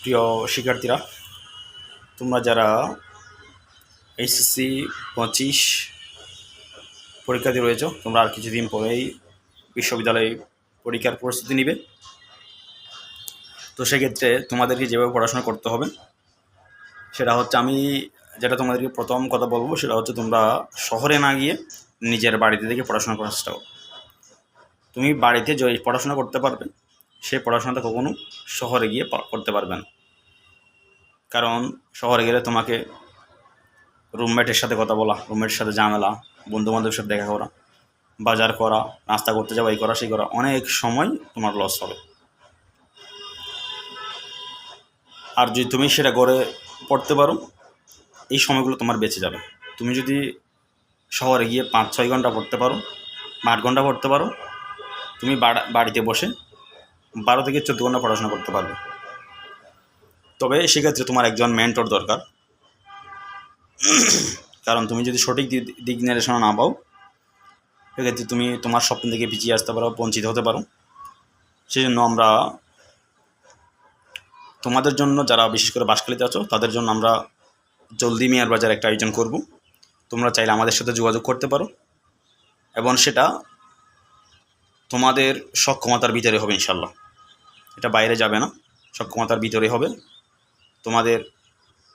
প্রিয় শিক্ষার্থীরা, তোমরা যারা এইচএসসি পঁচিশ পরীক্ষার্থী রয়েছ, তোমরা আর কিছুদিন পরেই বিশ্ববিদ্যালয়ে পরীক্ষার প্রস্তুতি নিবে। তো সেক্ষেত্রে তোমাদেরকে যেভাবে পড়াশোনা করতে হবে, সেটা হচ্ছে আমি যেটা তোমাদেরকে প্রথম কথা বলব, সেটা হচ্ছে তোমরা শহরে না গিয়ে নিজের বাড়িতে থেকে পড়াশোনা করার চেষ্টা করো। তুমি বাড়িতে যে পড়াশোনা করতে পারবে সেই পড়াশোনাটা কখনো শহরে গিয়ে করতে না। কারণ শহরে গেলে তোমাকে রুমমেটের সাথে কথা বলা, রুমমেটের সাথে ঝামেলা বন্ধু বান্ধবের সাথে দেখা করা, বাজার করা, নাস্তা করতে যাওয়া, এই করা, সেই করা, অনেক সময় তোমার লস হবে। আর যদি তুমি সেটা করে পড়তে পারো, এই সময়গুলো তোমার বেঁচে যাবে। তুমি যদি শহরে গিয়ে পাঁচ ছয় ঘণ্টা পড়তে পারো আট ঘণ্টা পড়তে পারো, তুমি বাড়া- বাড়িতে বসে বারো থেকে চোদ্দ ঘণ্টা পড়াশোনা করতে পারবে। তবে সেক্ষেত্রে তোমার একজন মেন্টর দরকার। কারণ তুমি যদি সঠিক দিক নির্দেশনা না পাও, সেক্ষেত্রে তুমি তোমার স্বপ্ন থেকে পিছিয়ে আসতে পারো, বঞ্চিত হতে পারো। সেই জন্য আমরা তোমাদের জন্য যারা বিশেষ করে বাসখালিতে আছো, তাদের জন্য আমরা জলদি মেয়ার বাজার একটা আয়োজন করব। তোমরা চাইলে আমাদের সাথে যোগাযোগ করতে পারো। এবং সেটা তোমাদের সক্ষমতার ভিতরে হবে ইনশাল্লাহ এটা বাইরে যাবে না, সক্ষমতার ভিতরে হবে। তোমাদের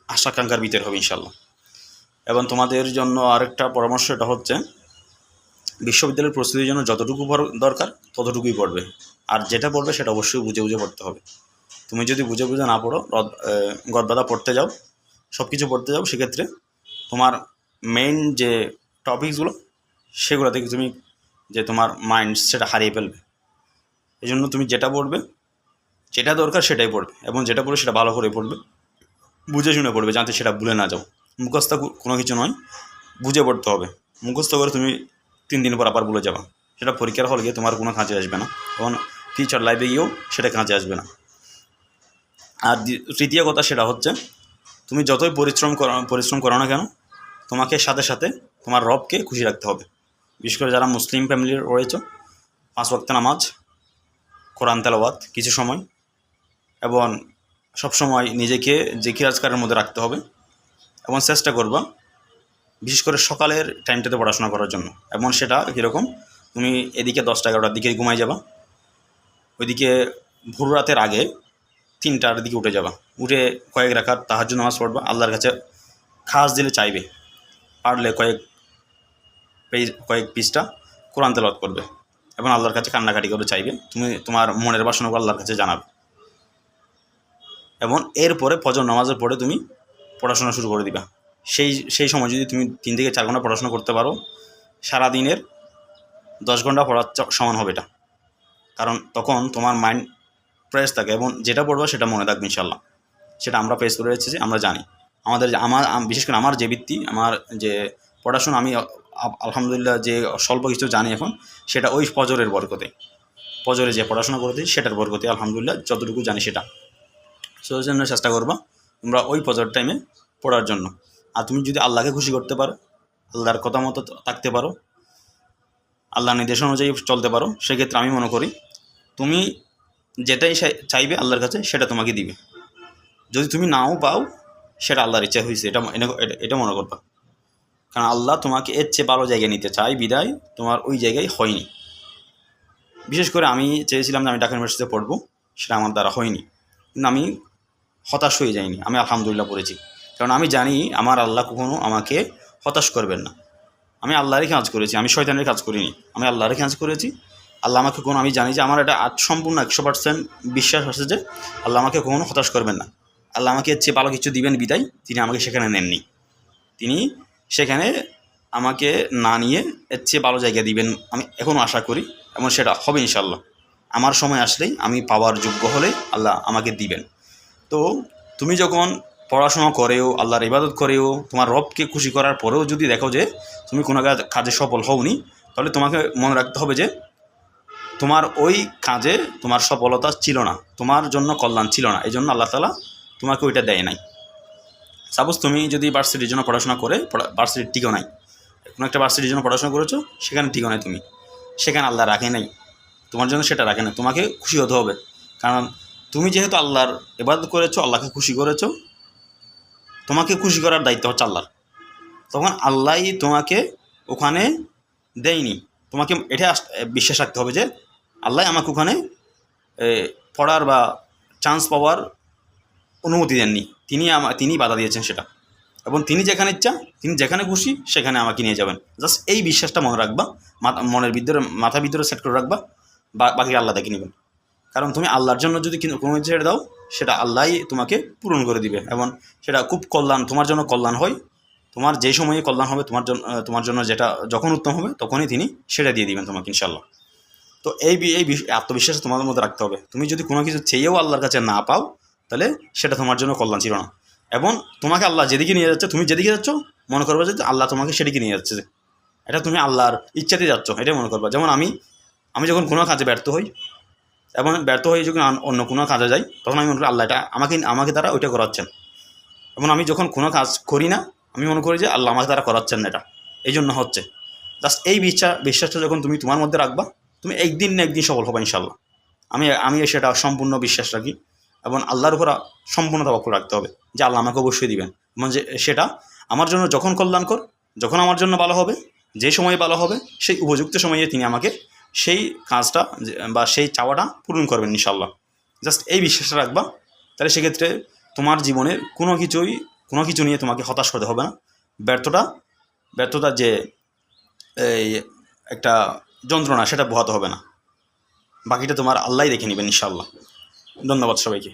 আশাকাঙ্ক্ষার ভিতরে হবে ইনশাল্লাহ এবং তোমাদের জন্য আরেকটা পরামর্শ এটা হচ্ছে, বিশ্ববিদ্যালয়ের প্রস্তুতির জন্য যতটুকু দরকার ততটুকুই পড়বে। আর যেটা পড়বে সেটা অবশ্যই বুঝে বুঝে পড়তে হবে। তুমি যদি বুঝে বুঝে না পড়ো গদবাদা পড়তে যাও সব কিছু পড়তে যাও, সেক্ষেত্রে তোমার মেইন যে টপিকসগুলো সেগুলো থেকে তুমি যে তোমার মাইন্ড সেটা হারিয়ে ফেলবে। এই জন্য তুমি যেটা পড়বে, যেটা দরকার সেটাই পড়বে এবং যেটা পড়বে সেটা ভালো করে পড়বে। বুঝে শুনে পড়বে, যাতে সেটা ভুলে না যাও। মুখস্থ কোনো কিছু নয়, বুঝে পড়তে হবে। মুখস্থ করে তুমি তিন দিন পর আবার ভুলে যাবা। সেটা পরীক্ষার হল গিয়ে তোমার কোনো কাজে আসবে না। এবং টিচার লাইফে গিয়েও সেটা কাজে আসবে না। আর তৃতীয় কথা সেটা হচ্ছে, তুমি যতই পরিশ্রম করো পরিশ্রম করো না কেন, তোমাকে সাথে সাথে তোমার রবকে খুশি রাখতে হবে। বিশেষ করে যারা মুসলিম ফ্যামিলির রয়েছে, পাঁচ ওয়াক্ত নামাজ, কোরআন তেলাওয়াত, কিছু সময়, এবং সবসময় নিজেকে জিকির আজকারের মধ্যে রাখতে হবে, এবং চেষ্টা করবা, বিশেষ করে সকালের টাইমটাতে পড়াশোনা করার জন্য, এবং সেটা কীরকম, তুমি এদিকে দশটা এগারোটার দিকে ঘুমাই যাবা, ওইদিকে ভোর রাতের আগে তিনটার দিকে উঠে যাবা, উঠে কয়েক রাখার তাহার জন্য নামাজ পড়বা, আল্লাহর কাছে খাস দিলে চাইবে, পারলে কয়েক পেজ, কয়েক পিসটা কোরআন তেলাওয়াত করবে এবং আল্লাহর কাছে কান্নাকাটি করে চাইবে। তুমি তোমার মনের বাসনাগুলো আল্লাহর কাছে জানাবে। এবং এরপরে ফজর নামাজের পরে তুমি পড়াশোনা শুরু করে দিবা। সেই সেই সময় যদি তুমি তিন থেকে চার ঘণ্টা পড়াশোনা করতে পারো, সারাদিনের দশ ঘণ্টা পড়ার সমান হবে এটা। কারণ তখন তোমার মাইন্ড ফ্রেশ থাকে এবং যেটা পড়বা সেটা মনে থাকবে ইনশাল্লাহ সেটা আমরা ফেস করে এসেছি, আমরা জানি। আমাদের আমার বিশেষ করে আমার যে বৃত্তি, আমার যে পড়াশোনা আমি আলহামদুলিল্লাহ যে স্বল্প কিছু জানি এখন, সেটা ওই ফজরের বরকতে। ফজরে যে পড়াশোনা করতে সেটার বরকতে আলহামদুলিল্লাহ যতটুকু জানি সেটা। সেই জন্য চেষ্টা করবা তোমরা ওই ফজর টাইমে পড়ার জন্য। আর তুমি যদি আল্লাহকে খুশি করতে পারো, আল্লাহর কথা মতো থাকতে পারো, আল্লাহর নির্দেশ অনুযায়ী চলতে পারো, সেক্ষেত্রে আমি মনে করি তুমি যেটাই চাই- চাইবে আল্লাহর কাছে, সেটা তোমাকে দিবে। যদি তুমি নাও পাও, সেটা আল্লাহর ইচ্ছা হয়েছে এটা- এটা মনে করবা। কারণ আল্লাহ তোমাকে এর চেয়ে ভালো জায়গায় নিতে চাই বিদায় তোমার ওই জায়গায় হয়নি। বিশেষ করে আমি চেয়েছিলাম যে আমি ঢাকা ইউনিভার্সিটিতে পড়ব, সেটা আমার দ্বারা হয়নি। কিন্তু আমি হতাশ হয়ে যাইনি, আমি আলহামদুলিল্লাহ পড়েছি। কারণ আমি জানি আমার আল্লাহ কখনো আমাকে হতাশ করবেন না। আমি আল্লাহরই কাজ করেছি, আমি শয়তানের কাজ করিনি। আমি আল্লাহরই কাজ করেছি। আল্লাহ আমাকে কোনো আমি জানি যে আমার এটা সম্পূর্ণ একশো পার্সেন্ট বিশ্বাস আছে যে আল্লাহ আমাকে কখনো হতাশ করবেন না। আল্লাহ আমাকে এর চেয়ে ভালো কিছু দিবেন, বিদায়। তিনি আমাকে সেখানে নেননি। তিনি সেখানে আমাকে না নিয়ে এর চেয়ে ভালো জায়গা দিবেন আমি এখনও আশা করি, এবং সেটা হবে ইনশাল্লাহ আমার সময় আসলেই আমি পাওয়ার যোগ্য হলে আল্লাহ আমাকে দিবেন। তো তুমি যখন পড়াশোনা করেও, আল্লাহর ইবাদত করেও, তোমার রবকে খুশি করার পরেও যদি দেখো যে তুমি কোনো কাজে সফল হওনি, তাহলে তোমাকে মনে রাখতে হবে যে তোমার ওই কাজে তোমার সফলতা ছিল না, তোমার জন্য কল্যাণ ছিল না এই জন্য আল্লাহ তালা তোমাকে ওইটা দেয় নাই। সাপোজ তুমি যদি ভার্সিটির জন্য পড়াশোনা করে ভার্সিটির টিকেও নাই, কোনো একটা ভার্সিটির জন্য পড়াশোনা করেছ, সেখানে টিকেও নাই তুমি। সেখানে আল্লাহ রাখে নাই। তোমার জন্য সেটা রাখে না তোমাকে খুশি হতে হবে। কারণ তুমি যেহেতু আল্লাহর এবাদত করেছ, আল্লাহকে খুশি করেছ, তোমাকে খুশি করার দায়িত্ব হচ্ছে আল্লাহর। তখন আল্লাহই তোমাকে ওখানে দেয়নি। তোমাকে এটা বিশ্বাস রাখতে হবে যে, আল্লাহ আমাকে ওখানে পড়ার বা চান্স পাওয়ার অনুমতি দেননি। তিনি আমা, তিনি বাধা দিয়েছেন সেটা। এবং তিনি যেখানে ইচ্ছা, তিনি যেখানে খুশি, সেখানে আমাকে নিয়ে যাবেন। জাস্ট এই বিশ্বাসটা মনে রাখবা মনের ভিতরে, মাথা ভিতরে সেট করে রাখবা বাকি আল্লাহ দেখে নেবেন। কারণ তুমি আল্লাহর জন্য যদি কিন- ছেড়ে দাও, সেটা আল্লাহই তোমাকে পূরণ করে দিবে। এবং সেটা খুব কল্যাণ, তোমার জন্য কল্যাণ হয়। তোমার যে সময়ে কল্যাণ হবে, তোমার জন্য তোমার জন্য যেটা যখন উত্তম হবে, তখনই তিনি সেটা দিয়ে দিবেন তোমাকে ইনশাল্লাহ তো এই এই আত্মবিশ্বাস তোমাদের মধ্যে রাখতে হবে। তুমি যদি কোনো কিছু চেয়েও আল্লাহর কাছে না পাও তাহলে সেটা তোমার জন্য কল্যাণ ছিল না। এবং তোমাকে আল্লাহ যেদিকে নিয়ে যাচ্ছে, তুমি যেদিকে যাচ্ছ, মনে করবে যে আল্লাহ তোমাকে সেদিকে নিয়ে যাচ্ছে। এটা তুমি আল্লাহর ইচ্ছাতে যাচ্ছ, এটাই মনে করবা। যেমন আমি আমি যখন কোনো কাজে ব্যর্থ হই, এবং ব্যর্থ হয়ে যখন অন্য কোনো কাজে যাই, তখন আমি মনে করি আল্লাহ এটা আমাকে আমাকে তারা ওইটা করাচ্ছেন। এবং আমি যখন কোনো কাজ করি না, আমি মনে করি যে আল্লাহ আমাকে তারা করাচ্ছেন না এটা। এই জন্য হচ্ছে। জাস্ট এই বিশ্বাস, বিশ্বাসটা যখন তুমি তোমার মধ্যে রাখবা, তুমি একদিন না একদিন সফল হবে ইনশাল্লাহ আমি আমি সেটা সম্পূর্ণ বিশ্বাস রাখি। এবং আল্লাহর উপর সম্পূর্ণ তাবাক্কুল রাখতে হবে, যে আল্লাহ আমাকে অবশ্যই দিবেন। এবং যে, সেটা আমার জন্য যখন কল্যাণকর, যখন আমার জন্য ভালো হবে, যে সময়ে ভালো হবে, সেই উপযুক্ত সময়ে তিনি আমাকে সেই কাজটা বা সেই চাওয়াটা পূরণ করবেন ইনশাল্লাহ জাস্ট এই বিশ্বাসটা রাখবা, তাহলে সেক্ষেত্রে তোমার জীবনের কোনো কিছুই, কোনো কিছু নিয়ে তোমাকে হতাশ হতে হবে না। ব্যর্থতা, ব্যর্থতার যে, এই একটা যন্ত্রণা, সেটা বোহাতে হবে না। বাকিটা তোমার আল্লাহ দেখে নেবেন ইনশাল্লাহ ধন্যবাদ সবাইকে।